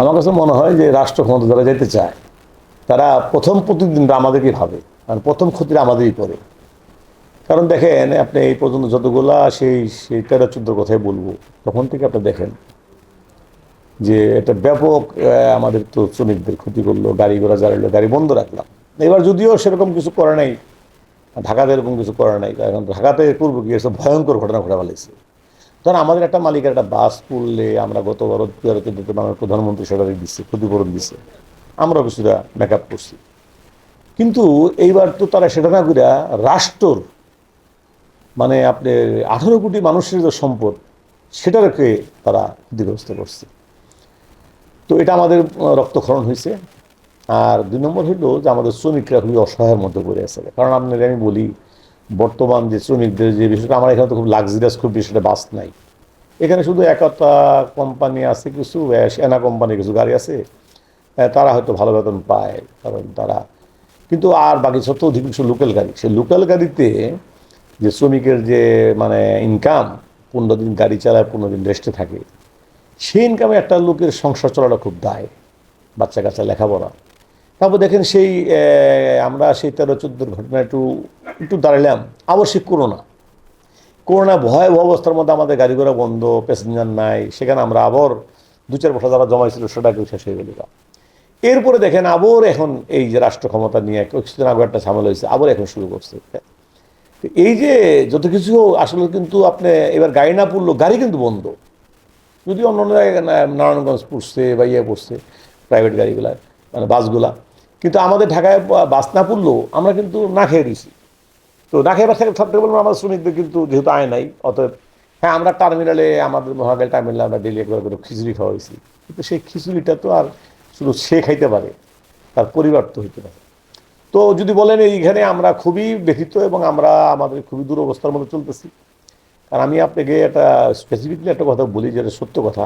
আমার কাছে মনে হয় যে রাষ্ট্র ক্ষমতা যারা যেতে চায়, তারা প্রথম প্রতিদিনটা আমাদেরকেই ভাবে, কারণ প্রথম ক্ষতিটা আমাদেরই করে। কারণ দেখেন, আপনি এই পর্যন্ত যতগুলা সেই সেই তেরো চোদ্দ কথাই বলব, তখন থেকে আপনি দেখেন যে এটা ব্যাপক আমাদের তো শ্রমিকদের ক্ষতি করল, গাড়ি ঘোড়া জ্বালালো, গাড়ি বন্ধ রাখলাম। এবার যদিও সেরকম কিছু করে নাই, ঢাকাতে এরকম কিছু করে নাই, কারণ ঢাকাতে পূর্ব কি ভয়ঙ্কর ঘটনা ঘটে ফেলেছে। ধরেন আমাদের একটা মালিকের একটা বাস পুড়লে আমরা গতবার বাংলার প্রধানমন্ত্রী সেটা দিচ্ছে ক্ষতিপূরণ দিচ্ছে আমরা কিছুটা মেকআপ করছি। কিন্তু এইবার তো তারা সেটা না করে রাষ্ট্রর মানে আপনার আঠারো কোটি মানুষের যে সম্পদ সেটাকে তারা ক্ষতিগ্রস্ত করছে। তো এটা আমাদের রক্তক্ষরণ হয়েছে আর দুই নম্বর হলো যে আমাদের শ্রমিকরা খুবই অসহায়ের মধ্যে পড়ে আছে। কারণ আপনাকে আমি বলি বর্তমান যে শ্রমিকদের যে বিষয়টা, আমার এখানে তো খুব লাক্সারিয়াস খুব বিষয়টা বাস নাই। এখানে শুধু একটা কোম্পানি আছে কিছু এনা কোম্পানি কিছু গাড়ি আছে। তারা হয়তো ভালো বেতন পায়, কারণ তারা কিন্তু আর বাকি সত্য অধিকাংশ লোকাল গাড়ি। সেই লোকাল গাড়িতে যে শ্রমিকের যে মানে ইনকাম পনেরো দিন গাড়ি চালায়, পনেরো দিন রেস্টে থাকে। সেই ইনকামে একটা লোকের সংসার চলাটা খুব দায় বাচ্চা কাচ্চা লেখাপড়া। তারপর দেখেন সেই আমরা সেই তেরো চোদ্দোর ঘটনা একটু একটু দাঁড়ালাম সেই করোনা। করোনা ভয়াবহ অবস্থার মধ্যে আমাদের গাড়ি ঘোড়া বন্ধ, প্যাসেঞ্জার নাই, সেখানে আমরা আবার দু চার বছর যারা জমাইছিল সেটাকেও শেষ হয়ে গেল এরপরে দেখেন আবার এখন এই যে রাষ্ট্র ক্ষমতা নিয়ে কিছুদিন আগে একটা ঝামেলা হয়েছে, আবার এখন শুরু করছে। এই যে যত কিছু আসলে কিন্তু আপনি এবার গাড়ি না পড়ল, গাড়ি কিন্তু বন্ধ। যদি অন্য অন্য জায়গায় নারায়ণগঞ্জ পড়ছে বা ইয়ে পড়ছে প্রাইভেট গাড়িগুলা মানে বাসগুলা। কিন্তু আমাদের ঢাকায় বাস না পড়লেও আমরা কিন্তু না খেয়ে দিয়েছি। তো না খেয়ে থাকতে থাকতে বলব আমাদের শ্রমিকদের কিন্তু যেহেতু আয় নাই, অতএব হ্যাঁ আমরা টার্মিনালে আমাদের মহাকাল টার্মিনালে আমরা ডেলি একবার করে খিচুড়ি খাওয়া হয়েছি কিন্তু সেই খিচুড়িটা তো আর শুধু সে খাইতে পারে, তার পরিবার তো হইতে পারে। তো যদি বলেন এইখানে আমরা খুবই ব্যথিত এবং আমরা আমাদের খুবই দুরবস্থার মধ্যে চলতেছি। কারণ আমি আপনাকে একটা স্পেসিফিকলি একটা কথা বলি, যেটা সত্য কথা।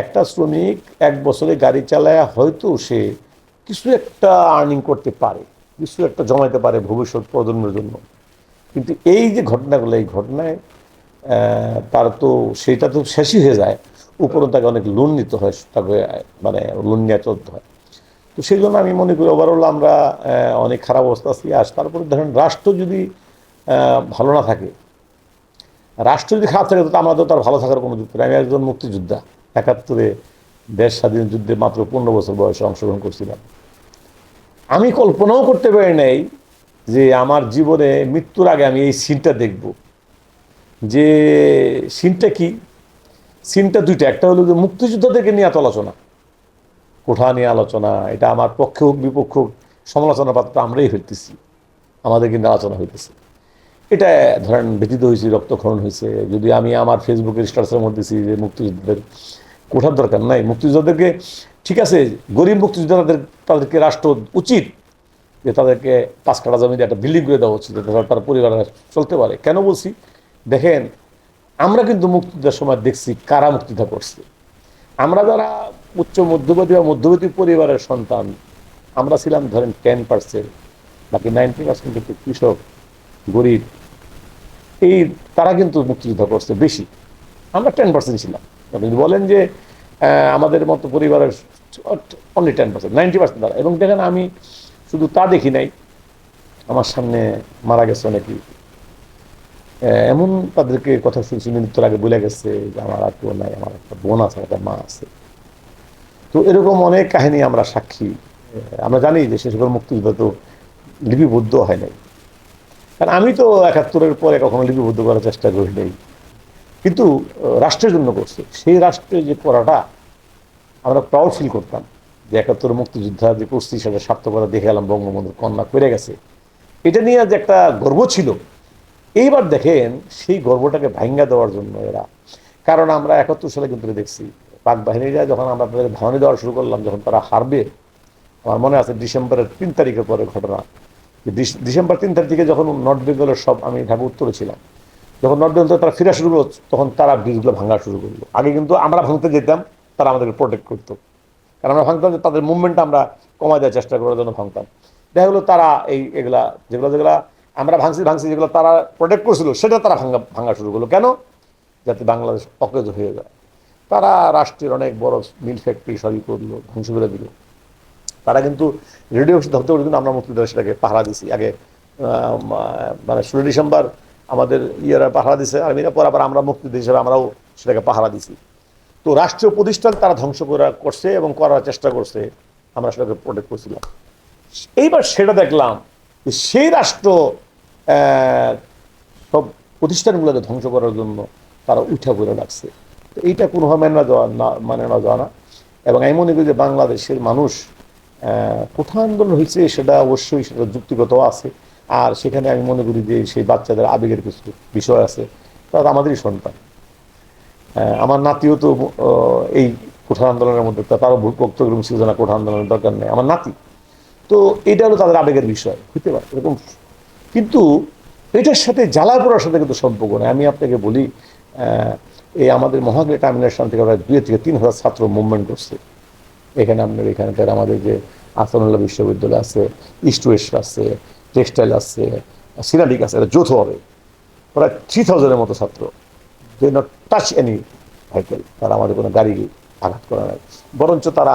একটা শ্রমিক এক বছরে গাড়ি চালায়, হয়তো সে কিছু একটা আর্নিং করতে পারে, কিছু একটা জমাইতে পারে ভবিষ্যৎ প্রজন্মের জন্য। কিন্তু এই যে ঘটনাগুলো, এই ঘটনায় তার তো সেটা তো শেষই হয়ে যায়। উপরও তাকে অনেক লোন নিতে হয়, তাকে মানে লোন নিয়ে চলতে হয়। তো সেই জন্য আমি মনে করি ওভারঅল আমরা অনেক খারাপ অবস্থা আছি। আস তারপরে ধরেন রাষ্ট্র যদি ভালো না থাকে, রাষ্ট্র যদি খারাপ থাকে তো আমরা তো তার ভালো থাকার কোনো যুক্ত আমি একজন মুক্তিযোদ্ধা, একাত্তরে দেশ স্বাধীন যুদ্ধে মাত্র পনেরো বছর বয়সে অংশগ্রহণ করছিলাম। আমি কল্পনাও করতে পারি নাই যে আমার জীবনে মৃত্যুর আগে আমি এই সিনটা দেখব। যে সিনটা কি? সিনটা দুইটা, একটা হলো যে মুক্তিযোদ্ধাদেরকে নিয়ে এত আলোচনা। কোঠা নিয়ে আলোচনা, এটা আমার পক্ষে হোক, বিপক্ষ হোক সমালোচনা পাত্র আমরাই হইতেছি, আমাদের কিন্তু আলোচনা হইতেছে। এটা ধরেন ব্যতীত হয়েছে, রক্তক্ষরণ হয়েছে। যদি আমি আমার ফেসবুকের স্ট্যাটাসের মধ্যে যে মুক্তিযোদ্ধাদের কোঠার দরকার নাই। মুক্তিযোদ্ধাদেরকে, ঠিক আছে, গরিব মুক্তিযোদ্ধাদের, তাদেরকে রাষ্ট্র উচিত যে তাদেরকে পাঁচ কাটা জমিতে একটা বিল্ডিং করে দেওয়া উচিত, যাতে তার পরিবার চলতে পারে। কেন বলছি? দেখেন, আমরা কিন্তু মুক্তিযুদ্ধের সময় দেখছি কারা মুক্তিযুদ্ধ করছে। আমরা যারা উচ্চ মধ্যবর্তী বা মধ্যবর্তী পরিবারের সন্তান, আমরা ছিলাম ধরেন টেন পার্সেন্ট, বাকি নাইনটি পার্সেন্ট কিন্তু কৃষক, গরিব, এই তারা কিন্তু মুক্তিযুদ্ধ করছে বেশি। আমরা টেন পার্সেন্ট ছিলাম। যদি বলেন যে আমাদের মতো পরিবারের only ten percent ninety percent তারা। এবং দেখেন আমি শুধু তা দেখি নাই, আমার সামনে মারা গেছে অনেকেই এমন তাদেরকে কথা শুনছি মৃত্যুর আগে বলে গেছে যে, আমার আর কেউ নাই, আমার একটা বোন আছে একটা মা আছে। তো এরকম অনেক কাহিনী আমরা সাক্ষী। আমরা জানি যে, সে সকল মুক্তিযুদ্ধ তো লিপিবদ্ধ হয় নাই। কারণ আমি তো একাত্তরের পরে কখনো লিপিবদ্ধ করার চেষ্টা করি নাই। কিন্তু রাষ্ট্রের জন্য করছে। সেই রাষ্ট্রে যে করাটা আমরা প্রাউড ফিল করতাম, যে একাত্তর মুক্তিযোদ্ধা যে করছি সেটা সার্থকতা দেখে গেলাম, বঙ্গবন্ধুর কন্যা করে গেছে। এটা নিয়ে যে একটা গর্ব ছিল, এইবার দেখেন সেই গর্বটাকে ভাঙ্গা দেওয়ার জন্য এরা। কারণ আমরা একাত্তর সালে কিন্তু দেখছি। পাক বাহিনীরা যখন আমরা তাদের ধাওয়ানি দেওয়া শুরু করলাম, যখন তারা হারবে, আমার মনে আছে ডিসেম্বরের তিন তারিখের পরে ঘটনা। ডিস- ডিসেম্বর তিন তারিখ যখন নর্থ বেঙ্গলের সব, আমি ঢাকা উত্তরে ছিলাম যখন নর্থ বেঙ্গল থেকে তারা ফিরা শুরু করল, তখন তারা ব্রিজগুলো ভাঙা শুরু করল। আগে কিন্তু আমরা ভাঙতে যেতাম, তারা আমাদেরকে প্রোটেক্ট করতো। কারণ আমরা ভাঙতাম যে তাদের মুভমেন্টটা আমরা কমায় দেওয়ার চেষ্টা করার জন্য ভাঙতাম। দেখা গেলো তারা এই এগুলা যেগুলো যেগুলা আমরা ভাঙছি ভাঙছি যেগুলো তারা প্রোটেক্ট করছিল, সেটা তারা ভাঙা ভাঙা শুরু করল। কেন? যাতে বাংলাদেশ অকেজ হয়ে যায়। তারা রাষ্ট্রের অনেক বড় মিল ফ্যাক্টরি সবই করল, ধ্বংস করে দিল। তারা কিন্তু রেডিও ধরতে করে কিন্তু আমরা মুক্তিযোদ্ধা সেটাকে পাহারা দিছি আগে মানে ষোলো ডিসেম্বর আমাদের ইয়েরা পাহারা দিছে আর্মিরা পর আবার আমরা মুক্তিযোদ্ধা হিসেবে আমরাও সেটাকে পাহারা দিছি। তো রাষ্ট্রীয় প্রতিষ্ঠান তারা ধ্বংস করা করছে এবং করার চেষ্টা করছে আমরা সেটাকে প্রোটেক্ট করছিলাম। এইবার সেটা দেখলাম যে সেই রাষ্ট্র সব প্রতিষ্ঠানগুলোকে ধ্বংস করার জন্য তারা উঠা করে রাখছে। তো এইটা কোনোভাবে মেনে না যাওয়া না মানে না যাওয়া না। এবং আমি মনে করি যে বাংলাদেশের মানুষ আহ, কোথা আন্দোলন হয়েছে সেটা অবশ্যই সেটা যুক্তিগত আছে। আর সেখানে আমি মনে করি যে সেই বাচ্চাদের আবেগের কিছু বিষয় আছে তারা আমাদেরই সন্তান। আমার নাতিও তো এই কোঠা আন্দোলনের মধ্যে তারও বক্তব্য ছিল না কোঠা আন্দোলনের দরকার নেই। আমার নাতি, তো এটা হলো তাদের আবেগের বিষয়, হইতে পারে, এরকম। কিন্তু এটার সাথে জ্বালা পড়ার সাথে কিন্তু সম্পর্ক নেই। আমি আপনাকে বলি এই আমাদের মহাগ্রে টার্মিনেশন থেকে প্রায় দুই থেকে তিন হাজার ছাত্র মুভমেন্ট করছে। এখানে আপনার, এখানকার আমাদের যে আসানুল্লাহ বিশ্ববিদ্যালয় আছে, ইস্ট ওয়েস্ট আছে টেক্সটাইল আছে সিরালিক আছে, এটা হবে। প্রায় থ্রি থাউজেন্ডের মতো ছাত্র। They not touch any vehicle তারা আমাদের কোনো গাড়ি আঘাত করে নাই। বরঞ্চ তারা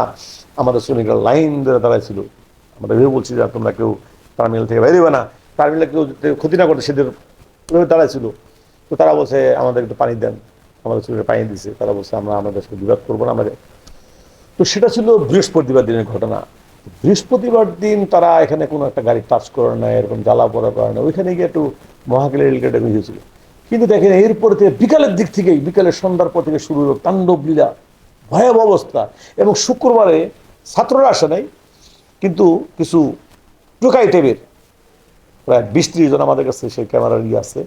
আমাদের শ্রমিকরা লাইন ধরে দাঁড়াইছিল। আমরা ভেবে বলছি যে তোমরা কেউ টার্মিনাল থেকে বেরোবে না। টার্মিনাল কেউ ক্ষতি না করতে সেদের দাঁড়াইছিল। তো তারা বলছে, আমাদের একটু পানি দেন। আমাদের শ্রমিকরা পানি দিছে। তারা বলছে, আমরা আমাদের বিবাদ করব না আমাদের তো সেটা ছিল বৃহস্পতিবার দিনের ঘটনা। বৃহস্পতিবার দিন তারা এখানে কোনো একটা গাড়ি টাচ করে না এরকম জ্বালা পড়া করে না ওইখানে গিয়ে একটু মহাকালী রেলগেটে হয়েছিল কিন্তু দেখেন, এরপরে থেকে বিকালের দিক থেকেই, বিকালের সন্ধ্যার পর থেকে শুরু হলো তাণ্ডব লীলা ভয়াবহ অবস্থা। এবং শুক্রবারে ছাত্ররা আসে নাই, কিন্তু কিছু টোকাই টেবের, প্রায় বিশ ত্রিশ জন আমাদের কাছে সেই ক্যামেরার ইয়ে আছে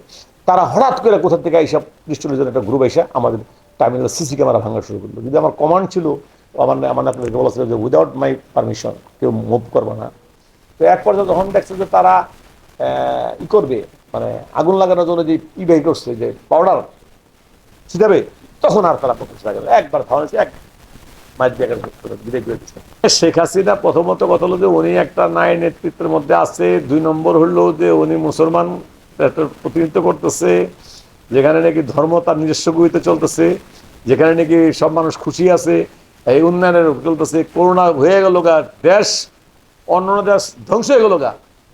তারা হঠাৎ করে কোথা থেকে এইসব ত্রিশ চল্লিশ জন একটা গ্রুপ এসে আমাদের টার্মিনাল সিসি ক্যামেরা ভাঙা শুরু করল। যদি আমার কমান্ড ছিল আমার আমার আপনাদেরকে বলা ছিল যে উইদাউট মাই পারমিশন কেউ মুভ করবে না। তো এক পর্যায়ে যখন দেখছে যে তারা ই করবে মানে আগুন লাগানোর জন্য যে ই বের করছে, যে পাউডার ছিটাবে, তখন আর তারা প্রকাশ লাগে একবার খাওয়াচ্ছে এক শেখ হাসিনা প্রথমত কথা হলো যে উনি একটা ন্যায় নেতৃত্বের মধ্যে আছে। দুই নম্বর হলো যে উনি মুসলমান প্রতিনিধিত্ব করতেছে, যেখানে নাকি ধর্ম তার নিজস্ব গতিতে চলতেছে, যেখানে নাকি সব মানুষ খুশি আছে। এই উন্নয়নের চলতেছে করোনা হয়ে গেল গা, দেশ অন্য দেশ ধ্বংস হয়ে গেল গা।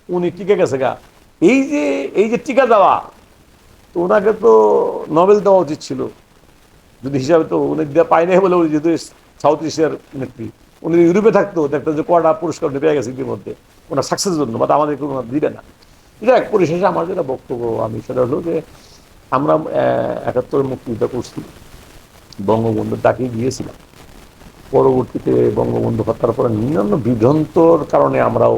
উনি টিকে গেছে গা। এই যে এই যে টিকা দেওয়া, তো ওনাকে তো নোবেল দেওয়া উচিত ছিল। যদি হিসাবে তো উনি পায় নাই বলে উনি যেহেতু সাউথ এশিয়ার নেত্রী, উনি ইউরোপে থাকতো দেখতেন যে কটা পুরস্কার পেয়ে গেছে ইতিমধ্যে। ওনার সাকসেসের জন্য বাট আমাদের কোনো দিবে না। যাক পরিশেষে আমার যেটা বক্তব্য আমি, সেটা হলো যে আমরা একাত্তর মুক্তিযুদ্ধ করছি বঙ্গবন্ধুর ডাকে গিয়েছিলাম। পরবর্তীতে বঙ্গবন্ধু হত্যার পরে অন্যান্য বিভ্রান্তর কারণে আমরাও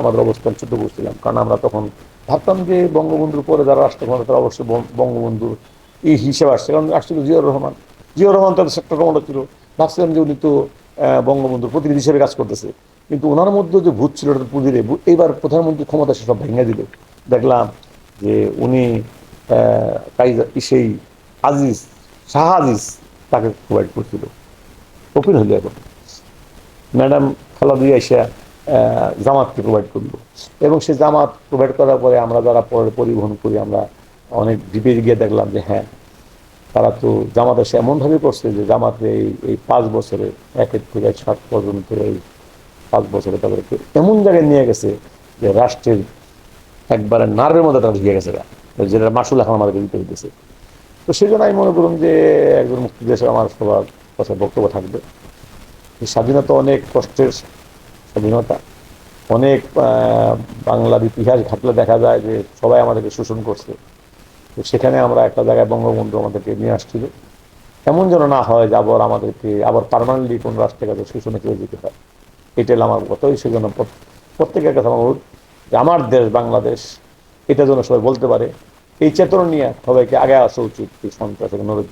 আমাদের অবস্থান চ্যুত করছিলাম। কারণ আমরা তখন ভাবতাম যে বঙ্গবন্ধুর পরে যারা রাষ্ট্র ক্ষমতা তারা অবশ্যই বঙ্গবন্ধুর এই হিসেবে আসছে। কারণ আসছিল জিয়াউর রহমান। জিয়াউর রহমান তাদের সেক্টর কমান্ডার ছিল। ভাবছিলাম যে উনি তো বঙ্গবন্ধুর প্রতিনিধি হিসেবে কাজ করতেছে। কিন্তু ওনার মধ্যে যে ভূত ছিল পুঁজিরে এইবার প্রধানমন্ত্রী ক্ষমতা সে সব ভেঙে দিল। দেখলাম যে উনি সেই আজিজ, শাহ আজিজ তাকে প্রোভাইড করছিল। ওপেন হইল এখন ম্যাডাম খালাদুই আইসা জামাতকে প্রোভাইড করল। এবং সে জামাত প্রোভাইড করার পরে আমরা যারা পরে পরিবহন করি, আমরা অনেক ডিপে গিয়ে দেখলাম যে হ্যাঁ তারা তো জামাত এসে এমনভাবে করছে যে জামাতে এই এই পাঁচ বছরে একের থেকে সাত পর্যন্ত এই পাঁচ বছরে তাদেরকে এমন জায়গায় নিয়ে গেছে যে রাষ্ট্রের একবারে নার্ভের মধ্যে তারা ঢুকে গেছে যেটা মাসুল এখন আমাদেরকে দিতে হইতেছে। তো সেই জন্য আমি মনে করুন যে একজন মুক্তি মুক্তিদেশে আমার সবার কথা বক্তব্য থাকবে। স্বাধীনতা অনেক কষ্টের স্বাধীনতা। অনেক বাংলার ইতিহাস ঘাটলে দেখা যায় যে সবাই আমাদেরকে শোষণ করছে। তো সেখানে আমরা একটা জায়গায় বঙ্গবন্ধু আমাদেরকে নিয়ে আসছিল। এমন যেন না হয় যে আবার আমাদেরকে আবার পারমানেন্টলি কোন রাষ্ট্রের কাছে শোষণে চলে যেতে হয়। এটাই আমার কথা সেই জন্য প্রত্যেকের কাছে আমার অনুরোধ যে আমার দেশ, বাংলাদেশ, এটা যেন সবাই বলতে পারে। এই চেতনা নিয়ে সবাইকে আগে আসা উচিত এই সন্ত্রাসের নরক